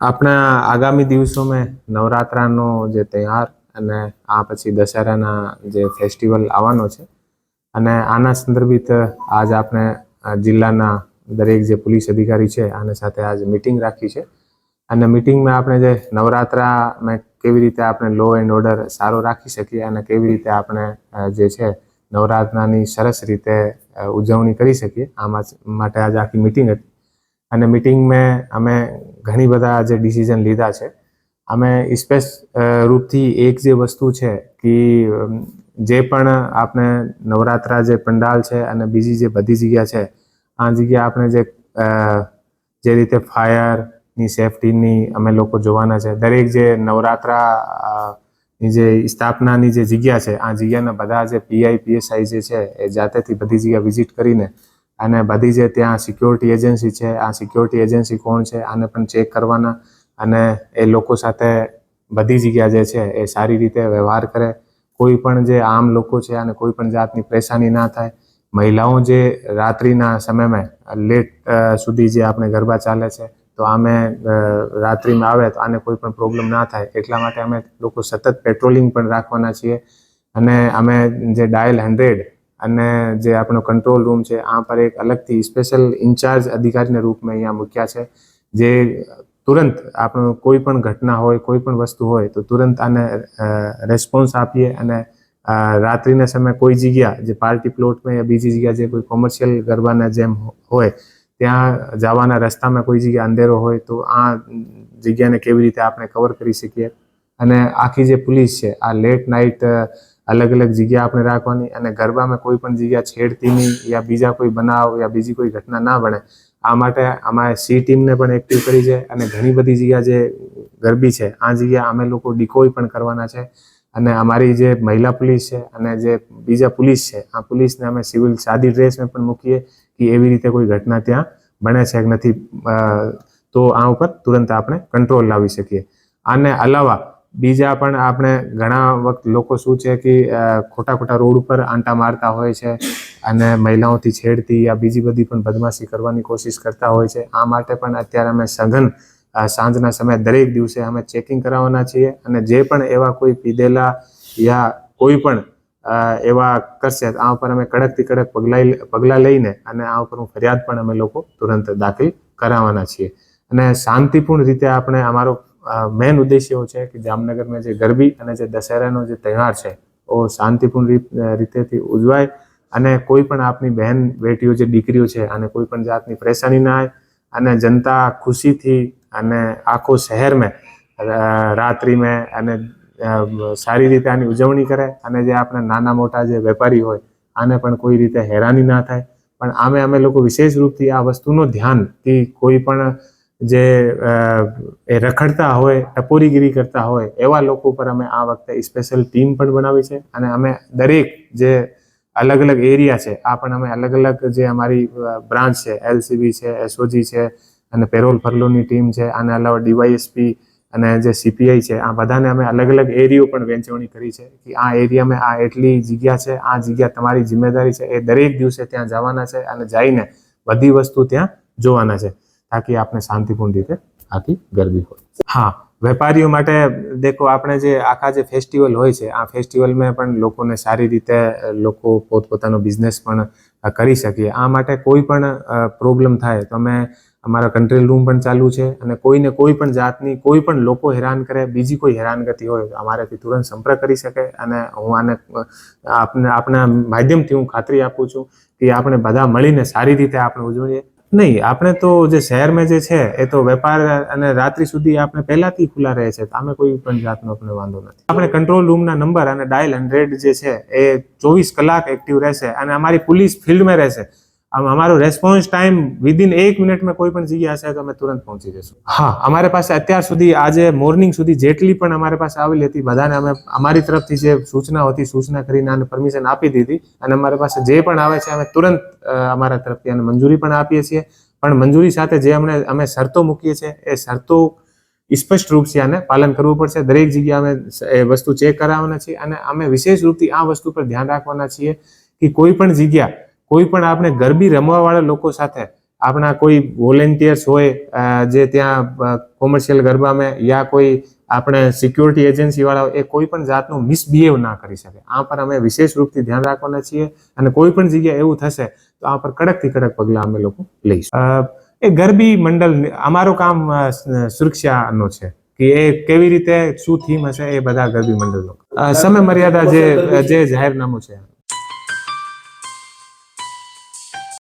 આપણા આગામી દિવસોમાં નવરાત્રાનો જે તહેવાર અને આ પછી દશેરાના જે ફેસ્ટિવલ આવવાનો છે. અને આના સંદર્ભિત આજ આપણે જિલ્લાના દરેક જે પોલીસ અધિકારી છે, આને સાથે આજ મિટિંગ રાખી છે. અને મિટિંગમાં આપણે જે નવરાત્રામાં કેવી રીતે આપણે લો એન્ડ ઓર્ડર સારો રાખી શકીએ અને કેવી રીતે આપણે જે છે, નવરાત્રાની સરસ રીતે ઉજવણી કરી શકીએ, આમાં માટે આજ આખી મિટિંગ હતી. અને મિટિંગમાં અમે ઘણી બધા જે ડિસિઝન લીધા છે. અમે સ્પેસ રૂપથી એક જે વસ્તુ છે કે જે પણ આપણે નવરાત્રા જે પંડાલ છે અને બીજી જે બધી જગ્યા છે, આ જગ્યા આપણે જે જે રીતે ફાયરની સેફટીની અમે લોકો જોવાના છે. દરેક જે નવરાત્રા ની જે સ્થાપનાની જે જગ્યા છે, આ જગ્યાના બધા જે પીઆઈ પીએસઆઈ જે છે, એ જાતેથી બધી જગ્યા વિઝિટ કરીને અને બધી જે ત્યાં સિક્યોરિટી એજન્સી છે, આ સિક્યોરિટી એજન્સી કોણ છે, આને પણ ચેક કરવાના અને એ લોકો સાથે બધી જગ્યા જે છે એ સારી રીતે વ્યવહાર કરે. કોઈ પણ જે આમ લોકો છે અને કોઈ પણ જાતની પરેશાની ના થાય. મહિલાઓ જે રાત્રિના સમયમાં લેટ સુધી જે આપણે ગરબા ચાલે છે, તો આમે રાત્રિમાં આવે તો આને કોઈ પણ પ્રોબ્લેમ ના થાય. એટલા માટે અમે લોકો સતત પેટ્રોલિંગ પણ રાખવાના છીએ. અને અમે જે ડાયલ હંડ્રેડ અને જે આપણો કંટ્રોલ રૂમ છે, આ પર એક અલગથી સ્પેશિયલ ઇન્ચાર્જ અધિકારીના રૂપમાં અહીંયા મૂક્યા છે. જે તુરંત આપણું કોઈ પણ ઘટના હોય, કોઈ પણ વસ્તુ હોય, તો તુરંત આને રેસ્પોન્સ આપીએ અને રાત્રિના સમયે કોઈ જગ્યા, જે પાર્ટી પ્લોટમાં યા બીજી જગ્યા જે કોઈ કોમર્શિયલ ગરબાના જેમ હોય, ત્યાં જવાના રસ્તામાં કોઈ જગ્યા અંધેરો હોય, તો આ જગ્યાને કેવી રીતે આપણે કવર કરી શકીએ? અને આખી જે પોલીસ છે, આ લેટ નાઇટ અલગ અલગ જગ્યા આપણે રાખવાની અને ગરબામાં કોઈ પણ જગ્યા છેડતીની યા બીજા કોઈ બનાવ યા બીજી કોઈ ઘટના ના બને. આ માટે અમારે સી ટીમને પણ એક્ટિવ કરી છે અને ઘણી બધી જગ્યા જે ગરબી છે, આ જગ્યા અમે લોકો ડિકોય પણ કરવાના છે અને અમારી જે મહિલા પોલીસ છે અને જે બીજા પોલીસ છે, આ પોલીસને અમે સિવિલ સાદી ડ્રેસમાં પણ મૂકીએ કે એવી રીતે કોઈ ઘટના ત્યાં બને છે કે નથી તો આ ઉપર તુરંત આપણે કંટ્રોલ લાવી શકીએ. આને અલાવા બીજા પણ આપણે ઘણા વખત લોકો શું છે કે ખોટા ખોટા રોડ ઉપર આંટા મારતા હોય છે અને મહિલાઓથી છેડતી યા બીજી બધી પણ બદમાશી કરવાની કોશિશ કરતા હોય છે. આ માટે પણ અત્યારે અમે સઘન સાંજના સમયે દરેક દિવસે અમે ચેકિંગ કરાવવાના છીએ અને જે પણ એવા કોઈ પીધેલા યા કોઈ પણ એવા કરશે આ ઉપર અમે કડકથી કડક પગલાં પગલાં લઈને અને આ ઉપર ફરિયાદ પણ અમે લોકો તુરંત દાખલ કરાવવાના છીએ. અને શાંતિપૂર્ણ રીતે આપણે અમારો મેઇન ઉદ્દેશ્ય એવો છે કે જામનગરમાં જે ગરબી અને જે દશેરાનો જે તહેવાર છે, ઓ શાંતિપૂર્ણ રીત રીતેથી ઉજવાય અને કોઈ પણ આપની બહેન, બેટીઓ, જે દીકરીઓ છે અને કોઈ પણ જાતની પરેશાની ના આવે અને જનતા ખુશીથી અને આખો શહેરમાં રાત્રિમાં અને સારી રીતે આની ઉજવણી કરે અને જે આપણા નાના મોટા જે વેપારી હોય આને પણ કોઈ રીતે હેરાની ના થાય. પણ આમે અમે લોકો વિશેષ રૂપથી આ વસ્તુનું ધ્યાન કે કોઈ પણ જે એ રખડતા હોય, ટપોરીગીરી કરતા હોય, એવા લોકો પર અમે આ વખતે સ્પેશિયલ ટીમ પણ બનાવી છે. અને અમે દરેક જે અલગ અલગ એરિયા છે, આ પણ અમે અલગ અલગ જે અમારી બ્રાન્ચ છે એલસીબી છે એસઓજી છે, અને પેરોલ ફરલોની ટીમ છે, આના અલાવા ડીવાયએસપી અને જે સીપીઆઈ છે, આ બધાને અમે અલગ અલગ એરિયો પણ વહેંચવણી કરી છે કે આ એરિયામાં આ એટલી જગ્યા છે, આ જગ્યા તમારી જિમ્મેદારી છે, એ દરેક દિવસે ત્યાં જવાના છે અને જઈને બધી વસ્તુ ત્યાં જોવાના છે. તાકી આપણે શાંતિપૂર્ણ રીતે આખી ગરબી હોય. હા, વેપારીઓ માટે દેખો, આપણે જે આખા જે ફેસ્ટિવલ હોય છે, આ ફેસ્ટિવલમાં પણ લોકોને સારી રીતે લોકો પોતપોતાનો બિઝનેસ પણ કરી શકીએ. આ માટે કોઈ પણ પ્રોબ્લેમ થાય તો અમે અમારા કંટ્રોલ રૂમ પણ ચાલુ છે અને કોઈને કોઈ પણ જાતની, કોઈ પણ લોકો હેરાન કરે, બીજી કોઈ હેરાનગતિ હોય અમારાથી તુરંત સંપર્ક કરી શકે અને હું આને આપને, આપના માધ્યમથી હું ખાતરી આપું છું કે આપણે બધા મળીને સારી રીતે આપણે ઉજવીએ. નહીં, આપણે તો જે શહેરમાં જે છે, એ તો વેપાર અને રાત્રિ સુધી આપણે પહેલાથી ખુલ્લા રહે છે અમે કોઈ પણ જાતનો આપણે વાંધો નથી. આપણે કંટ્રોલ રૂમના નંબર અને ડાયલ હંડ્રેડ જે છે, એ ચોવીસ કલાક એક્ટિવ રહેશે અને અમારી પોલીસ ફિલ્ડમાં રહેશે. આમ અમારો રેસ્પોન્સ ટાઈમ વિધિન એક મિનિટમાં કોઈ પણ જગ્યા હશે તો અમે તુરંત પહોંચી જઈશું. હા, અમારે પાસે અત્યાર સુધી, આજે મોર્નિંગ સુધી જેટલી પણ અમારી પાસે આવેલી હતી, બધાને અમે અમારી તરફથી જે સૂચના હતી, સૂચના કરીને આને પરમિશન આપી દીધી અને અમારે પાસે જે પણ આવે છે, અમે તુરંત અમારા તરફથી આને મંજૂરી પણ આપીએ છીએ. પણ મંજૂરી સાથે જે અમને, અમે શરતો મૂકીએ છીએ, એ શરતો સ્પષ્ટ રૂપ છે આને પાલન કરવું પડશે. દરેક જગ્યાએ અમે એ વસ્તુ ચેક કરાવવાના છીએ અને અમે વિશેષ રૂપથી આ વસ્તુ પર ધ્યાન રાખવાના છીએ કે કોઈ પણ જગ્યા કોઈ પણ આપણે ગરબી રમવા વાળા લોકો સાથે આપણા કોઈ વોલેન્ટિયર્સ હોય જે ત્યાં કોમર્શિયલ ગરબામાં યા કોઈ આપણે સિક્યોરિટી એજન્સી વાળા એ કોઈ પણ જાતનું મિસબિહેવ ના કરી શકે. આ પર અમે વિશેષ રૂપથી ધ્યાન રાખવાના છીએ અને કોઈ પણ જગ્યાએ એવું થશે તો આ પર કડકથી કડક પગલાં અમે લોકો લઈશું. એ ગરબી મંડળ, અમારું કામ સુરક્ષાનો છે કે એ કેવી રીતે, શું થીમ હશે એ બધા ગરબી મંડળનો. સમય મર્યાદા જે જે જાહેરનામું છે.